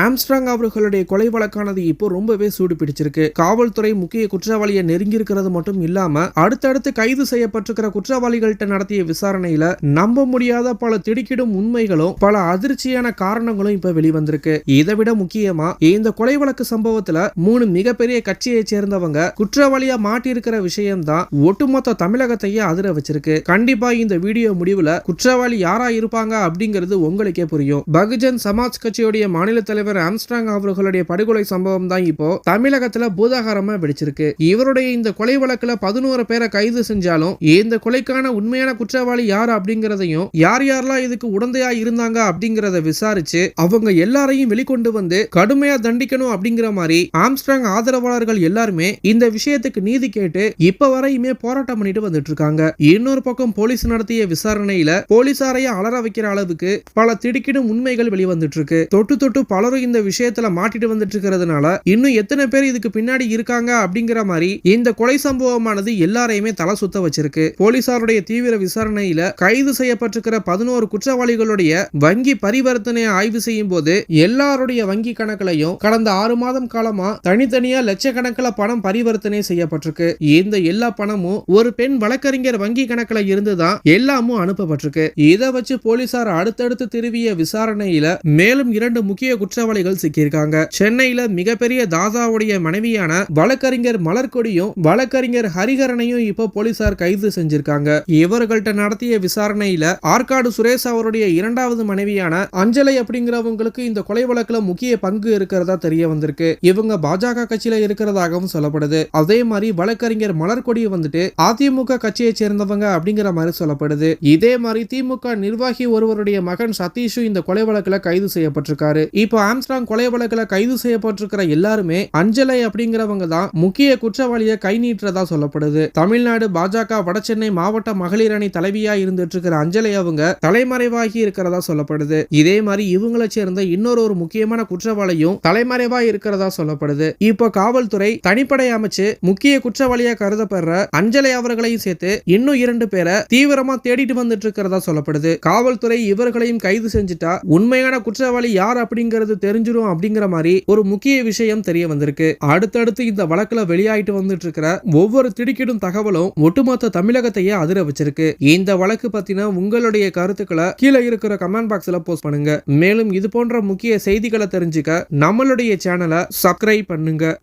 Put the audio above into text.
Armstrong அவர்களுடைய கொலை வழக்கானது இப்போ ரொம்பவே சூடு பிடிச்சிருக்கு. காவல்துறை முக்கிய குற்றவாளியை நெருங்கி இருக்கிறது மட்டும் இல்லாம அடுத்தடுத்து கைது செய்யப்பட்டிருக்கிற குற்றவாளிகள்கிட்ட நடத்திய விசாரணையில நம்ப முடியாத பல திடுக்கிடும் உண்மைகளும் பல அதிர்ச்சியான காரணங்களும் இப்ப வெளிவந்திருக்கு. இதை விட முக்கியமா இந்த கொலை வழக்கு சம்பவத்துல மூணு மிகப்பெரிய கட்சியை சேர்ந்தவங்க குற்றவாளியா மாட்டியிருக்கிற விஷயம்தான் ஒட்டுமொத்த தமிழகத்தையே அதிர வச்சிருக்கு. கண்டிப்பா இந்த வீடியோ முடிவுல குற்றவாளி யாரா இருப்பாங்க அப்படிங்கிறது உங்களுக்கே புரியும். பகுஜன் சமாஜ் கட்சியுடைய மாநில தலைவர் ஆம்ஸ்ட்ராங் அவர்களுடைய படுகொலை சம்பவம் தான் இப்போ தமிழகத்துல பூதாகாரமா வெடிச்சிருக்கு. இவருடைய இந்த கொலை வழக்குல பதினோரு பேரை கைது செஞ்சாலும் இந்த கொலைக்கான உண்மையான குற்றவாளி யார் அப்படிங்கறதையும் யார் யாரெல்லாம் இதுக்கு உடந்தையா இருந்தாங்க அப்படிங்கறத விசாரிச்சு அவங்க எல்லாரையும் வெளிக்கொண்டு வந்து கடுமையா தண்டிக்கணும் அப்படிங்கிற மாதிரி ஆம்ஸ்டாங் ஆதரவாளர்கள் எல்லாருமே இந்த விஷயத்துக்கு நீதி கேட்டு இப்ப வரையுமே போராட்டம் பண்ணிட்டு வந்துட்டு இருக்காங்க இன்னொரு பக்கம் போலீஸ் நடத்திய விசாரணையில போலீசாரையே அலற வைக்கிற அளவுக்கு பல திடுக்கிடும் உண்மைகள் வெளிவந்துட்டு இருக்கு தொட்டு தொட்டு பலரும் இந்த விஷயத்துல மாட்டிட்டு வந்துட்டு இருக்கிறதுனால இன்னும் எத்தனை பேர் இதுக்கு பின்னாடி இருக்காங்க அப்படிங்கிற மாதிரி இந்த கொலை சம்பவமானது எல்லாரையுமே தலை சுத்த வச்சிருக்கு. போலீசாருடைய தீவிர விசாரணையில கைது செய்யப்பட்டிருக்கிற பதினோரு குற்றவாளிகளுடைய வங்கி பரிவர்த்தனையை ஆய்வு செய்யும் போது எல்லாருடைய வங்கி கணக்குலையும் கடந்த ஆறு மாதம் காலமா தனித்தனியா லட்சக்கணக்கில் பணம் பரிவர்த்தனை செய்யப்பட்டிருக்கு. இந்த எல்லா பணமும் ஒரு பெண் வழக்கறிஞர் வங்கி கணக்குல இருந்துதான் எல்லாமும் அனுப்பப்பட்டிருக்கு. இதை வச்சு போலீசார் அடுத்தடுத்து திருவிய விசாரணையில மேலும் இரண்டு முக்கிய குற்றவாளிகள் சிக்கியிருக்காங்க. சென்னையில மிகப்பெரிய தாதாவுடைய மனைவியான வழக்கறிஞர் மலர்கொடியும் வழக்கறிஞர் ஹரிஹரனையும் இப்போ போலீசார் கைது செஞ்சிருக்காங்க. இவர்கள்ட்ட நடத்திய விசாரணையில ஆற்காடு சுரேஷ் அவருடைய இரண்டாவது மனைவியான அஞ்சலை அப்படிங்கிறவங்களுக்கு இந்த கொலை வழக்குல முக்கிய பங்கு இருக்கிறதா தெரிய வந்திருக்கு. இவங்க பாஜக கட்சியில இருக்கிறதாகவும் சொல்லப்படுது. அதே மாதிரி வழக்கறிஞர் மலர்கொடி வந்துட்டு அதிமுக கட்சியை சேர்ந்தவங்க அப்படிங்கிற மாதிரி சொல்லப்படுது. இதே மாதிரி திமுக நிர்வாகி ஒருவருடைய மகன் சதீஷும் இந்த கொலை வழக்குல கைது செய்யப்பட்டிருக்காரு. இப்போ ஆம்ஸ்டாங் கொலை வழக்கில் கைது செய்யப்பட்டிருக்கிற எல்லாருமே அஞ்சலை அப்படிங்கிறவங்க தான் முக்கிய குற்றவாளியை கை நீட்டுறதா சொல்லப்படுது. தமிழ்நாடு பாஜக வடசென்னை மாவட்ட மகளிர் அணி தலைவியா இருந்துட்டு இருக்கிற அஞ்சலை அவங்க தலைமறைவாகி இருக்கிறதா சொல்லப்படுது. இதே மாதிரி இவங்களை சேர்ந்த இன்னொரு ஒரு முக்கியமான குற்றவாளியும் தலைமறைவா இருக்கிறதா சொல்லப்படுது. இப்போ காவல்துறை தனிப்படை அமைச்சு முக்கிய குற்றவாளியா கருதப்படுற அஞ்சலை அவர்களையும் சேர்த்து இன்னும் இரண்டு பேரை தீவிரமா தேடிட்டு வந்துட்டு இருக்கிறதா சொல்லப்படுது. காவல்துறை இவர்களையும் கைது செஞ்சுட்டா உண்மையான குற்றவாளி யார் அப்படிங்கிறது தெரிஞ்சிடும் அப்படிங்கிற மாதிரி ஒரு முக்கிய விஷயம் தெரிய வந்திருக்கு. அடுத்தடுத்து இந்த வழக்குல வெளியாயிட்டு வந்துட்டு இருக்கிற ஒவ்வொரு திடுக்கிடும் தகவலும் ஒட்டுமொத்த தமிழகத்தையே அதிர வச்சிருக்கு. இந்த வழக்கு பத்தின உங்களுடைய கருத்துக்களை கீழே இருக்கிற கமெண்ட் பாக்ஸ்ல போஸ்ட் பண்ணுங்க. மேலும் இது போன்ற முக்கிய செய்திகளை தெரிஞ்சுக்க நம்மளுடைய சேனலை சப்ஸ்கிரைப் பண்ணுங்க.